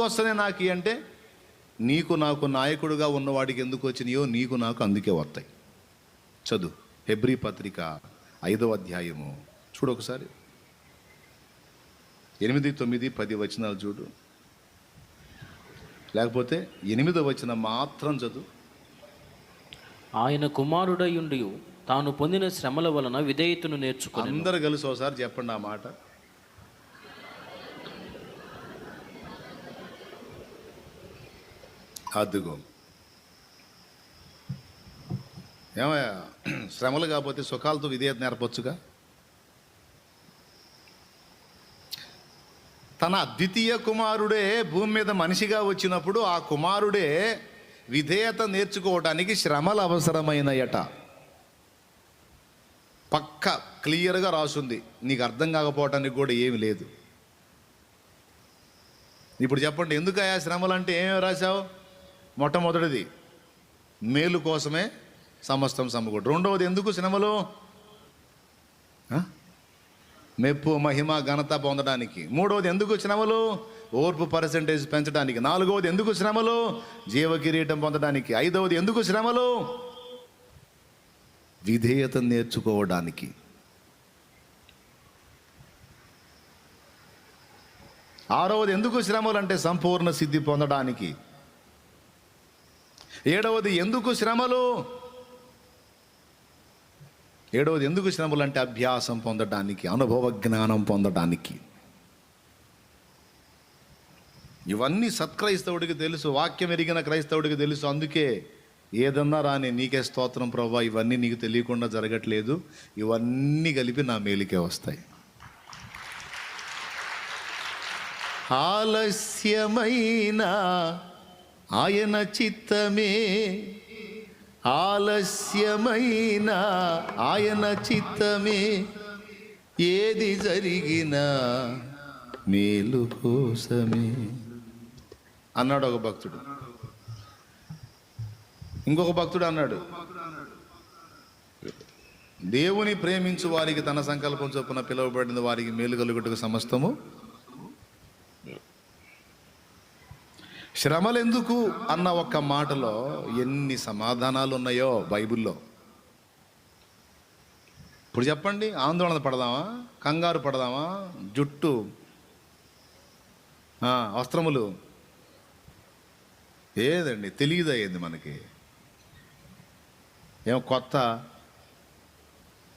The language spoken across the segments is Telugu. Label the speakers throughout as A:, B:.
A: వస్తున్నాయి నాకు అంటే నీకు నాకు నాయకుడుగా ఉన్నవాడికి ఎందుకు వచ్చినాయో నీకు నాకు అందుకే వస్తాయి. చదువు హెబ్రీ పత్రిక ఐదవ అధ్యాయము. చూడు ఒకసారి. ఎనిమిది తొమ్మిది పది వచనాలు చూడు. లేకపోతే ఎనిమిదో వచనం మాత్రం చదువు.
B: ఆయన కుమారుడయుండి తాను పొందిన శ్రమల వలన విధేయతను నేర్చుకుని
A: అందరు కలిసి ఒకసారి చెప్పండి ఆ మాట. అద్దుగో ఏమయ్యా? శ్రమలు కాకపోతే సుఖాలతో విధేయత నేర్పొచ్చుగా? తన అద్వితీయ కుమారుడే భూమి మీద మనిషిగా వచ్చినప్పుడు ఆ కుమారుడే విధేయత నేర్చుకోవడానికి శ్రమలు అవసరమైనయట. పక్క క్లియర్గా రాసుంది. నీకు అర్థం కాకపోవటానికి కూడా ఏమి లేదు. ఇప్పుడు చెప్పండి ఎందుకు శ్రమలు అంటే ఏమేమి రాశావు? మొట్టమొదటిది మేలు కోసమే సమస్తం సమకూడు రెండవది ఎందుకు శ్రమలు మెప్పు మహిమ ఘనత పొందడానికి. మూడవది ఎందుకు శ్రమలు ఓర్పు పర్సంటేజ్ పెంచడానికి. నాలుగవది ఎందుకు శ్రమలు జీవకిరీటం పొందడానికి. ఐదవది ఎందుకు శ్రమలు విధేయత నేర్చుకోవడానికి. ఆరవది ఎందుకు శ్రమలు అంటే సంపూర్ణ సిద్ధి పొందడానికి? ఏడవది ఎందుకు శ్రమలు? ఏడవది ఎందుకు శ్రమలు అంటే అభ్యాసం పొందడానికి అనుభవ జ్ఞానం పొందడానికి ఇవన్నీ సత్క్రైస్తవుడికి తెలుసు వాక్యం ఎరిగిన క్రైస్తవుడికి తెలుసు. అందుకే ఏదన్నా రాని నీకే స్తోత్రం ప్రభా ఇవన్నీ నీకు తెలియకుండా జరగట్లేదు. ఇవన్నీ కలిపి నా మేలుకే వస్తాయి. ఆలస్యమైన ఆయన చిత్తమే ఆలస్యమైన ఆయన చిత్తమే. ఏది జరిగినా మేలు కోసమే. అన్నాడు ఒక భక్తుడు. ఇంకొక భక్తుడు అన్నాడు దేవుని ప్రేమించు వారికి తన సంకల్పం చొప్పున పిలువబడిన వారికి మేలు కలుగుటకు సమస్తము శ్రమలెందుకు అన్న ఒక్క మాటలో ఎన్ని సమాధానాలు ఉన్నాయో బైబిల్లో? ఇప్పుడు చెప్పండి ఆందోళన పడదామా? కంగారు పడదామా? జుట్టు వస్త్రములు? ఏదండి? తెలియదు అయ్యింది మనకి? ఏం కొత్త.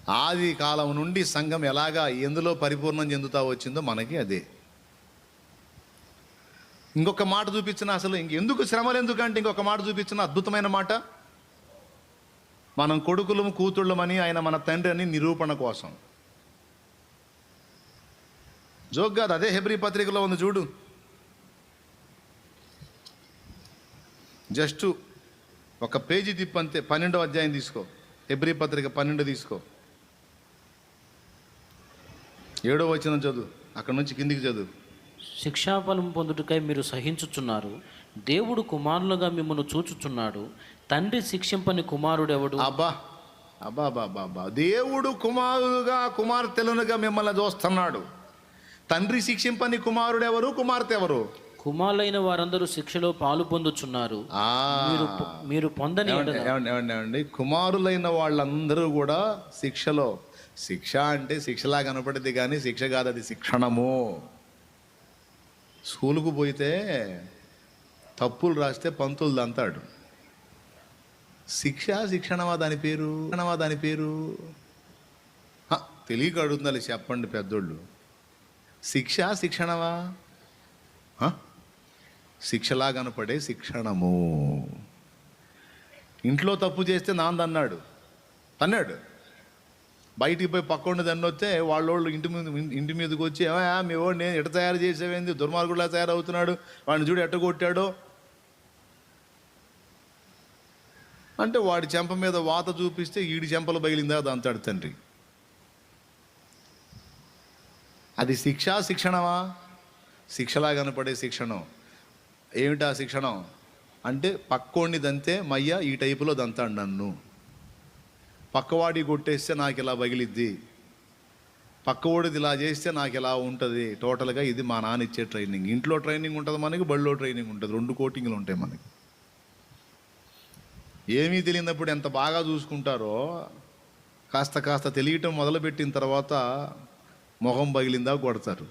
A: ఆది కాలం నుండి సంఘం ఎలాగా ఎందులో పరిపూర్ణం చెందుతా వచ్చిందో మనకి అదే. ఇంకొక మాట చూపించిన అసలు ఇంక ఎందుకు శ్రమలు ఎందుకంటే ఇంకొక మాట చూపించిన అద్భుతమైన మాట? మనం కొడుకులు కూతుళ్ళమని ఆయన మన తండ్రి అని నిరూపణ కోసం. జోగ్గా అదే హెబ్రి పత్రికలో ఉంది చూడు. జస్ట్ ఒక పేజీ తిప్పంతే పన్నెండో అధ్యాయం తీసుకో. హెబ్రి పత్రిక పన్నెండు తీసుకో. ఏడో వచ్చిన చదువు అక్కడ నుంచి కిందికి చదువు.
B: శిక్షాఫలం పొందుటకై మీరు సహించుచున్నారు. దేవుడు కుమారులుగా మిమ్మల్ని చూచుచున్నాడు. తండ్రి శిక్షింపని కుమారుడెవడు?
A: అబ్బా అబ్బా అబ్బా దేవుడు కుమారుగా కుమార్తెలునుగా మిమ్మల్ని చూస్తున్నాడు. తండ్రి శిక్షింపని కుమారుడు ఎవరు కుమార్తె ఎవరు
B: కుమారులైన వారందరూ శిక్షలో పాలు పొందుచున్నారు. మీరు మీరు పొందని
A: ఏమండి కుమారులైన వాళ్ళందరూ కూడా శిక్షలో. శిక్ష అంటే శిక్షలా కనపడింది కానీ శిక్ష కాదు అది శిక్షణము. స్కూలుకు పోయితే తప్పులు రాస్తే పంతులు దంతాడు. శిక్ష శిక్షణమా దాని పేరు? శిక్షణమా దాని పేరు? తెలియక అడుగుతుందా చెప్పండి పెద్దోళ్ళు. శిక్ష శిక్షణమా? శిక్షలా కనపడే శిక్షణము. ఇంట్లో తప్పు చేస్తే నాందన్నాడు అన్నాడు. బయటికి పోయి పక్కండి దాన్ని వస్తే వాళ్ళోళ్ళు ఇంటి మీద ఇంటి మీదకి వచ్చి ఏమయ్యా మీ వాడు నేను ఎట తయారు చేసేవేంది? దుర్మార్గుడులా తయారవుతున్నాడు. వాడిని చూడు ఎట్ట కొట్టాడో. అంటే వాడి చెంప మీద వాత చూపిస్తే ఈడి చెంపలు బయలిందా అది అంతాడు తండ్రి. అది శిక్ష శిక్షణమా? శిక్షలా కనపడే శిక్షణం. ఏమిటా శిక్షణం? అంటే పక్కోడిని దంతే మయ్య ఈ టైపులో దంతాడు నన్ను. పక్కవాడి కొట్టేస్తే నాకు ఇలా పగిలిద్ది? పక్కవాడిది ఇలా చేస్తే నాకు ఇలా ఉంటుంది? టోటల్గా ఇది మా నాన్న ఇచ్చే ట్రైనింగ్. ఇంట్లో ట్రైనింగ్ ఉంటుంది మనకి బడిలో ట్రైనింగ్ ఉంటుంది. రెండు కోటింగ్లు ఉంటాయి మనకి. ఏమీ తెలియనప్పుడు ఎంత బాగా చూసుకుంటారో కాస్త కాస్త తెలియటం మొదలుపెట్టిన తర్వాత మొహం పగిలిందా కొడతారు.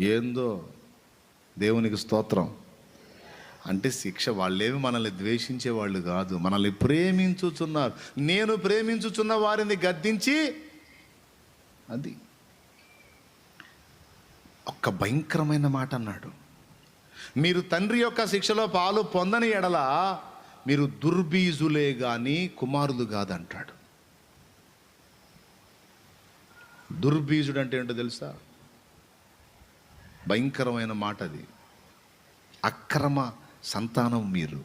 A: ఏందో దేవునికి స్తోత్రం. అంటే శిక్ష వాళ్ళేమి మనల్ని ద్వేషించే వాళ్ళు కాదు. మనల్ని ప్రేమించుచున్నారు. నేను ప్రేమించుచున్న వారిని గద్దించి అది. ఒక్క భయంకరమైన మాట అన్నాడు. మీరు తండ్రి యొక్క శిక్షలో పాలు పొందని ఎడల మీరు దుర్బీజులే కానీ కుమారులు కాదంటాడు. దుర్బీజుడు అంటే ఏంటో తెలుసా? భయంకరమైన మాట అది అక్రమ సంతానం మీరు.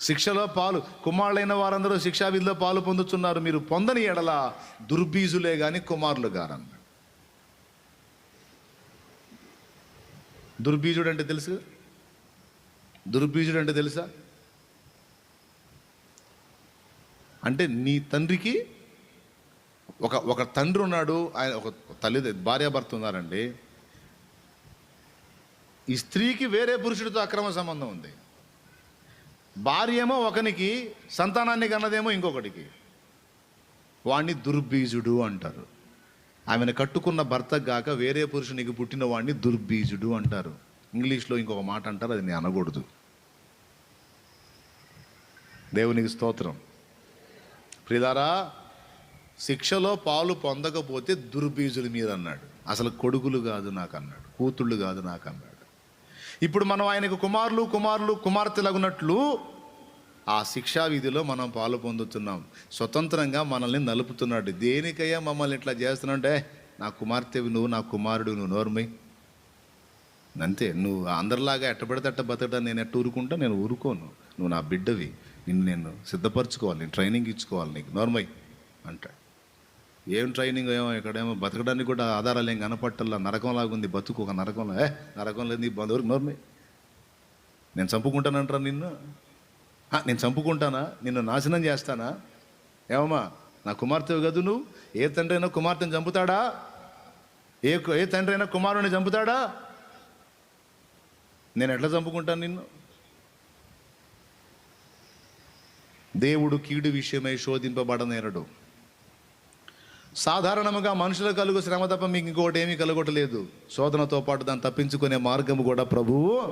A: శిక్షలో పాలు కుమారులైన వారందరూ శిక్షా విధిలో పాలు పొందుతున్నారు మీరు పొందని ఎడల దుర్బీజులే కానీ కుమారులు గారన్నాడు దుర్బీజుడు అంటే తెలుసు? దుర్బీజుడు అంటే తెలుసా? అంటే నీ తండ్రికి ఒక ఒక తండ్రి ఉన్నాడు ఆయన ఒక తల్లి భార్యాభర్త ఉన్నారండి. ఈ స్త్రీకి వేరే పురుషుడితో అక్రమ సంబంధం ఉంది. భార్య ఏమో ఒకనికి సంతానాన్ని కన్నదేమో ఇంకొకటికి. వాణ్ణి దుర్బీజుడు అంటారు. ఆమెను కట్టుకున్న భర్త గాక వేరే పురుషునికి పుట్టిన వాడిని దుర్బీజుడు అంటారు. ఇంగ్లీష్లో ఇంకొక మాట అంటారు అది నేను అనకూడదు. దేవునికి స్తోత్రం. ప్రిదారా శిక్షలో పాలు పొందకపోతే దుర్బీజుల మీద అన్నాడు అసలు కొడుకులు కాదు నాకు అన్నాడు కూతుళ్ళు కాదు నాకు అన్నాడు ఇప్పుడు మనం ఆయనకు కుమారులు కుమారులు కుమార్తెలగునట్లు ఆ శిక్షా విధిలో మనం పాలు పొందుతున్నాం. స్వతంత్రంగా మనల్ని నలుపుతున్నాడు. దేనికయ్యా మమ్మల్ని ఇట్లా చేస్తున్నాంటే నా కుమార్తెవి నువ్వు నా కుమారుడు నువ్వు నోర్మై. అంతే నువ్వు అందరిలాగా ఎట్టబడితే అట్ట బతకడం నేను ఎట్ట ఊరుకుంటా? నేను ఊరుకోను. నువ్వు నా బిడ్డవి. నిన్ను నేను సిద్ధపరచుకోవాలి. నేను ట్రైనింగ్ ఇచ్చుకోవాలి నీకు. నోర్మై అంటాడు. ఏం ట్రైనింగ్ ఏమో ఇక్కడేమో బతకడానికి కూడా ఆధారాలు ఏం కనపట్టల్లా నరకంలాగా ఉంది బతుకు ఒక నరకంలో. ఏ నరకంలో నీ బంధువులకు నోర్మై నేను చంపుకుంటానంటారా నిన్ను? నేను చంపుకుంటానా? నిన్ను నాశనం చేస్తానా? ఏమమ్మా నా కుమార్తెవు కదా నువ్వు? ఏ తండ్రి అయినా కుమార్తెను చంపుతాడా? ఏ ఏ తండ్రి అయినా కుమారుని చంపుతాడా? నేను ఎట్లా చంపుకుంటాను నిన్ను? దేవుడు కీడు విషయమై శోధింపబడనేరడు. సాధారణముగా మనుషులు కలుగు శ్రమ తప్ప మీకు ఇంకోటి ఏమీ కలగొట్టలేదు. శోధనతో పాటు దాన్ని తప్పించుకునే మార్గము కూడా ప్రభువు.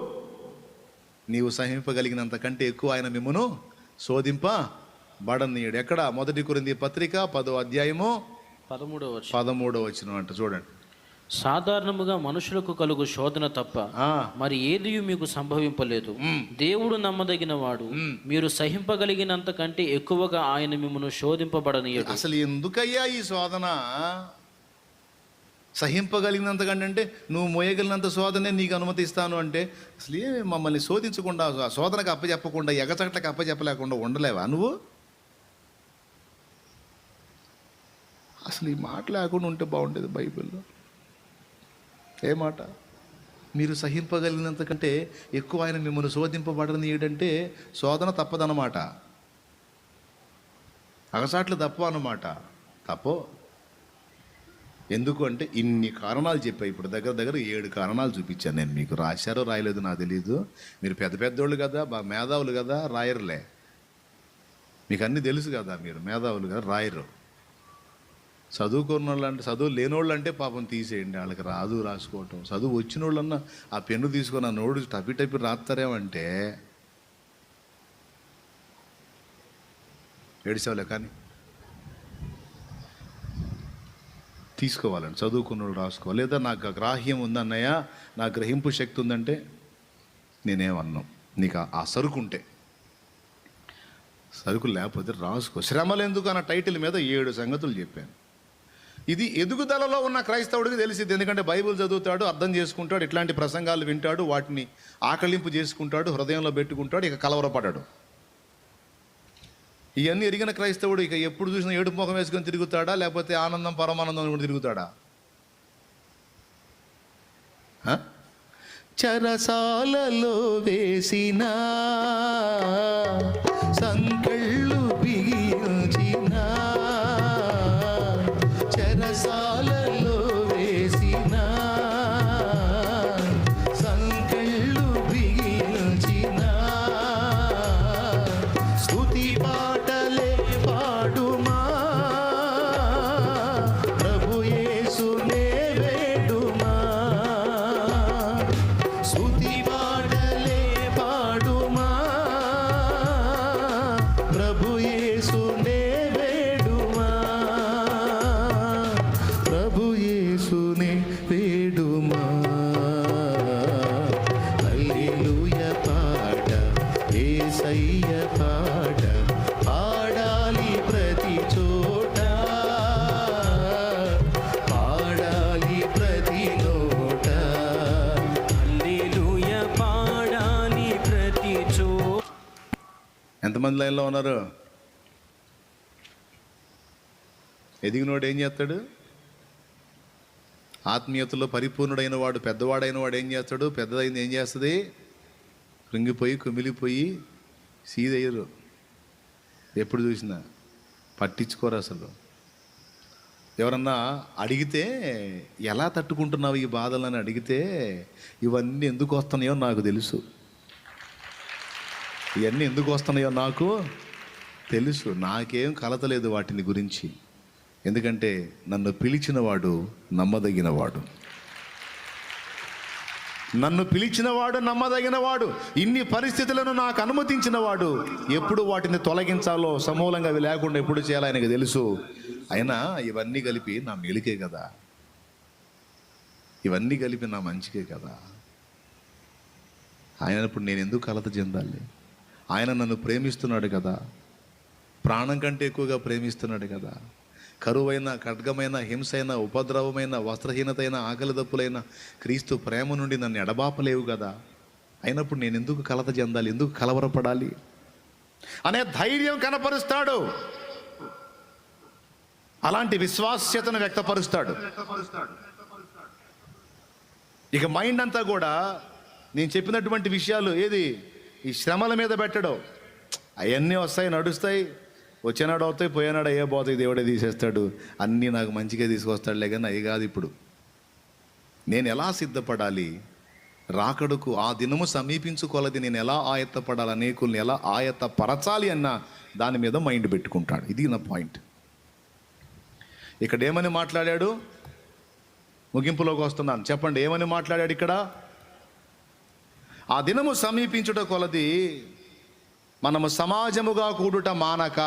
A: నీవు సహింపగలిగినంత కంటే ఎక్కువ ఆయన మిమ్మును శోధింప బడనీయుడు. ఎక్కడ? మొదటి కొరింది పత్రిక పదో అధ్యాయము
B: పదమూడవ వచనం.
A: పదమూడో వచ్చిన అంట. చూడండి.
B: సాధారణముగా మనుషులకు కలుగు శోధన తప్ప మరి ఏది మీకు సంభవింపలేదు. దేవుడు నమ్మదగిన వాడు మీరు సహింపగలిగినంత కంటే ఎక్కువగా ఆయన మిమ్మల్ని శోధింపబడనీయడు.
A: అసలు ఎందుకయ్యా ఈ శోధన? సహింపగలిగినంత కంటే అంటే నువ్వు మోయగలిగినంత శోధనే నీకు అనుమతిస్తాను అంటే అసలు ఏమి మమ్మల్ని శోధించకుండా ఆ శోధనకు అప్పచెప్పకుండా ఎగచట్లకు అప్పచెప్పలేకుండా ఉండలేవా నువ్వు? అసలు ఈ మాట లేకుండా ఉంటే బాగుండేది బైబిల్లో. ఏ మాట? మీరు సహింపగలిగినంత కంటే ఎక్కువ ఆయన మిమ్మల్ని శోధింపబడని ఏంటంటే శోధన తప్పదన్నమాట. అగసాట్లు తప్ప అన్నమాట. తప్పో? ఎందుకు అంటే ఇన్ని కారణాలు చెప్పాయి. ఇప్పుడు దగ్గర దగ్గర ఏడు కారణాలు చూపించాను నేను మీకు. రాశారో రాయలేదు నాకు తెలియదు మీరు పెద్ద పెద్దోళ్ళు కదా బాగా మేధావులు కదా రాయరులే. మీకు అన్నీ తెలుసు కదా మీరు. మేధావులు కదా రాయరు. చదువుకున్న వాళ్ళు అంటే చదువు లేనోళ్ళు అంటే పాపం తీసేయండి వాళ్ళకి రాదు రాసుకోవటం. చదువు వచ్చిన వాళ్ళన్నా ఆ పెన్ను తీసుకొని ఆ నోడు టపి టపి రాస్తారేమంటే ఏడిసేవాళ్ళే కానీ తీసుకోవాలండి చదువుకున్న వాళ్ళు రాసుకోవాలి. లేదా నాకు గ్రాహ్యం ఉందన్నయ్య నా గ్రహింపు శక్తి ఉందంటే నేనేమన్నాం నీకు ఆ- ఆ సరుకు ఉంటే సరుకు లేకపోతే రాసుకో. శ్రమలు ఎందుకు అన్న టైటిల్ మీద ఏడు సంగతులు చెప్పాను. ఇది ఎదుగుదలలో ఉన్న క్రైస్తవుడికి తెలిసింది. ఎందుకంటే బైబిల్ చదువుతాడు అర్థం చేసుకుంటాడు ఇట్లాంటి ప్రసంగాలు వింటాడు వాటిని ఆకలింపు చేసుకుంటాడు హృదయంలో పెట్టుకుంటాడు ఇక కలవరపడాడు. ఇవన్నీ ఎరిగిన క్రైస్తవుడు ఇక ఎప్పుడు చూసినా ఏడుపు ముఖం వేసుకొని తిరుగుతాడా? లేకపోతే ఆనందం పరమానందం కూడా తిరుగుతాడా? చరసాలలో వేసిన సంకళ్ళు బిగించిన చెరసాలలో ఎంతమంది లైన్లో ఉన్నారు. ఎదిగినోడు ఏం చేస్తాడు? ఆత్మీయతలో పరిపూర్ణుడైన వాడు పెద్దవాడైన వాడు ఏం చేస్తాడు? పెద్దదైంది ఏం చేస్తుంది? కృంగిపోయి కుమిలిపోయి సీదయ్యరు. ఎప్పుడు చూసినా పట్టించుకోరు అసలు. ఎవరన్నా అడిగితే ఎలా తట్టుకుంటున్నావు ఈ బాధలని? అడిగితే ఇవన్నీ ఎందుకు వస్తున్నాయో నాకు తెలుసు. ఇవన్నీ ఎందుకు వస్తున్నాయో నాకు తెలుసు. నాకేం కలత లేదు వాటిని గురించి. ఎందుకంటే నన్ను పిలిచినవాడు నమ్మదగినవాడు. నన్ను పిలిచినవాడు నమ్మదగినవాడు. ఇన్ని పరిస్థితులను నాకు అనుమతించినవాడు. ఎప్పుడు వాటిని తొలగించాలో సమూలంగా అవి లేకుండా ఎప్పుడు చేయాలో ఆయనకు తెలుసు. అయినా ఇవన్నీ కలిపి నా మెలికే కదా. ఇవన్నీ కలిపి నా మంచికే కదా. ఆయన ఇప్పుడు నేను ఎందుకు కలత చెందాలి? ఆయన నన్ను ప్రేమిస్తున్నాడు కదా. ప్రాణం కంటే ఎక్కువగా ప్రేమిస్తున్నాడు కదా. కరువైన ఖడ్గమైన హింసైన ఉపద్రవమైన వస్త్రహీనతైన ఆకలి దప్పులైన క్రీస్తు ప్రేమ నుండి నన్ను ఎడబాపలేవు కదా. అయినప్పుడు నేను ఎందుకు కలత చెందాలి? ఎందుకు కలవరపడాలి? అనే ధైర్యం కనపరుస్తాడు. అలాంటి విశ్వాస్యతను వ్యక్తపరుస్తాడు. ఇక మైండ్ అంతా కూడా నేను చెప్పినటువంటి విషయాలు ఏది? ఈ శ్రమల మీద పెట్టడం. అవన్నీ వస్తాయి నడుస్తాయి. వచ్చేనాడు అవుతాయి పోయేనాడు అయ్యే పోతాయి దేవుడే తీసేస్తాడు. అన్నీ నాకు మంచిగా తీసుకొస్తాడులే కానీ అవి కాదు ఇప్పుడు. నేను ఎలా సిద్ధపడాలి? రాకడుకు ఆ దినము సమీపించుకోలేదు నేను ఎలా ఆయత్తపడాలి? అనేకుల్ని ఎలా ఆయత్త పరచాలి అన్న దాని మీద మైండ్ పెట్టుకుంటాడు. ఇది నా పాయింట్. ఇక్కడ ఏమని మాట్లాడాడు? ముగింపులోకి వస్తున్నాను. చెప్పండి ఏమని మాట్లాడాడు ఇక్కడ? ఆ దినము సమీపించుట కొలది మనము సమాజముగా కూడుట మానక.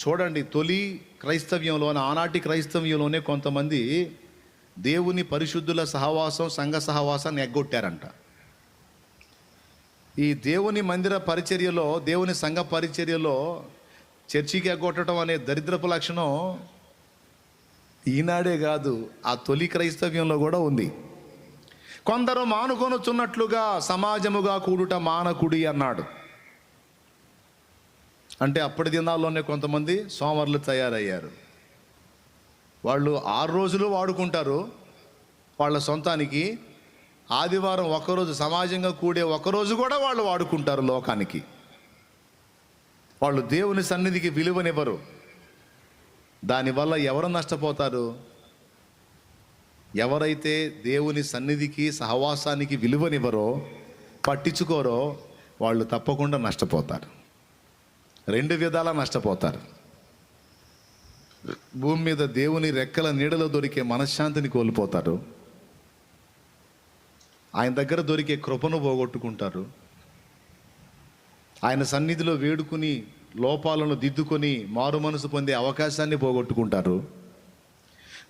A: చూడండి తొలి క్రైస్తవ్యంలోనే ఆనాటి క్రైస్తవ్యంలోనే కొంతమంది దేవుని పరిశుద్ధుల సహవాసం సంఘ సహవాసాన్ని ఎగ్గొట్టారంట. ఈ దేవుని మందిర పరిచర్యలో దేవుని సంఘ పరిచర్యలో చర్చికి ఎగ్గొట్టడం అనే దరిద్రపు లక్షణం ఈనాడే కాదు ఆ తొలి క్రైస్తవ్యంలో కూడా ఉంది. కొందరు మానుకొనుచున్నట్లుగా సమాజముగా కూడుట మానకుడి అన్నాడు. అంటే అప్పటి దినాల్లోనే కొంతమంది సోమరులు తయారయ్యారు. వాళ్ళు ఆరు రోజులు వాడుకుంటారు. వాళ్ళ సొంతానికి ఆదివారం ఒకరోజు సమాజంగా కూడే ఒకరోజు కూడా వాళ్ళు వాడుకుంటారు లోకానికి. వాళ్ళు దేవుని సన్నిధికి విలువనివ్వరు. దానివల్ల ఎవరు నష్టపోతారు? ఎవరైతే దేవుని సన్నిధికి సహవాసానికి విలువనివ్వరో పట్టించుకోరో వాళ్ళు తప్పకుండా నష్టపోతారు. రెండు విధాలా నష్టపోతారు. భూమి మీద దేవుని రెక్కల నీడలో దొరికే మనశ్శాంతిని కోల్పోతారు. ఆయన దగ్గర దొరికే కృపను పోగొట్టుకుంటారు. ఆయన సన్నిధిలో వేడుకుని లోపాలను దిద్దుకొని మారు మనసు పొందే అవకాశాన్ని పోగొట్టుకుంటారు.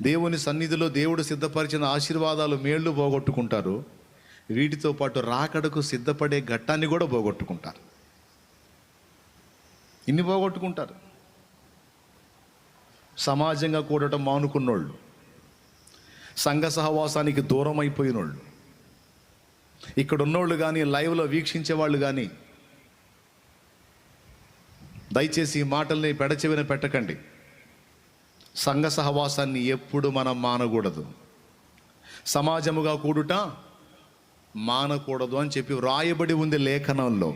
A: దేవుని సన్నిధిలో దేవుడు సిద్ధపరిచిన ఆశీర్వాదాలు మేళ్ళు పోగొట్టుకుంటారు. వీటితో పాటు రాకడకు సిద్ధపడే ఘట్టాన్ని కూడా పోగొట్టుకుంటారు. ఇన్ని పోగొట్టుకుంటారు. సమాజంగా కూడటం మానుకున్నోళ్ళు సంఘ సహవాసానికి దూరం అయిపోయినోళ్ళు ఇక్కడ ఉన్నోళ్ళు కానీ లైవ్లో వీక్షించే వాళ్ళు కానీ దయచేసి ఈ మాటల్ని పెడచెవిన పెట్టకండి. సంఘ సహవాసాన్ని ఎప్పుడు మనం మానకూడదు. సమాజముగా కూడుట మానకూడదు అని చెప్పి వ్రాయబడి ఉంది లేఖనంలో.